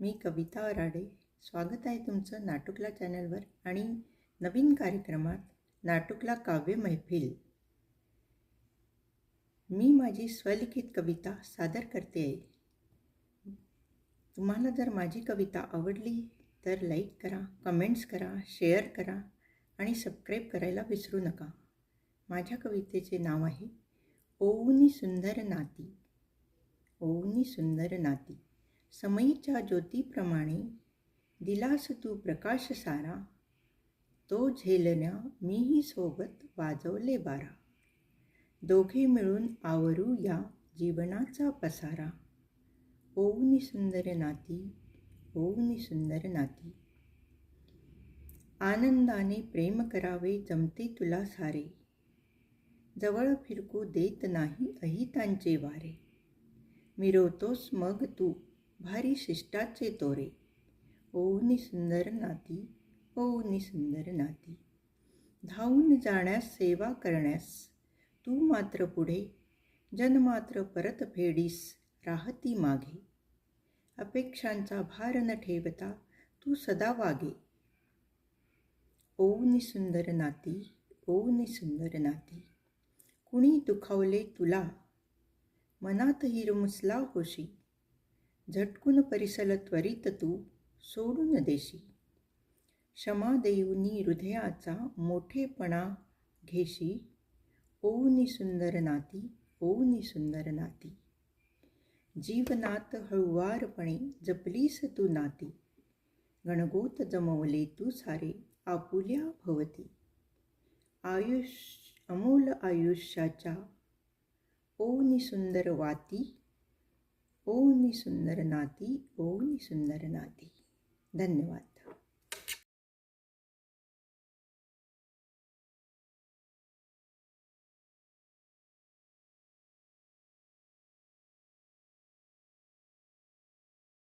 मी कविता अराडे. स्वागत आहे तुमचं नाटुकला चॅनलवर आणि नवीन कार्यक्रमात नाटुकला काव्य मैफिल. मी माझी स्वलिखित कविता सादर करते. आहे तुम्हाला जर माझी कविता आवडली तर लाईक करा कमेंट्स करा शेअर करा आणि सबस्क्राईब करायला विसरू नका. माझ्या कवितेचे नाव आहे ओवनी सुंदर नाती. ओवनी सुंदर नाती. समयीच्या ज्योतीप्रमाणे दिलास तू प्रकाश सारा तो झेलण्या मीही सोबत वाजवले बारा. दोघे मिळून आवरू या जीवनाचा पसारा. ओवनी सुंदर नाती ओवनी सुंदर नाती. आनंदाने प्रेम करावे जमते तुला सारे. जवळ फिरकू देत नाही अहितांचे वारे. मिरवतोस मग तू भारी शिष्टाचे तोरे. ओवनी सुंदर नाती ओवनी सुंदर नाती. धावून जाण्यास सेवा करण्यास तू मात्र पुढे जन मात्र परत फेडीस राहती मागे. अपेक्षांचा भार न ठेवता तू सदा वागे. ओवनी सुंदर नाती ओवनी सुंदर नाती. कुणी दुखावले तुला? मनात हिरमुसला होशी. झटकून परिसल त्वरित तू सोडून देशी. क्षमा देऊनी हृदयाचा मोठेपणा घेशी. ओवनी सुंदर नाती ओवनी सुंदर नाती. जीवनात हळुवारपणे जपलीस तू नाती. गणगोत जमवले तू सारे आपुल्या भवती. आयुष अमूल आयुष्याच्या ओवनी सुंदर वाती ओवनी सुंदर नाती ओवनी सुंदर नाती धन्यवाद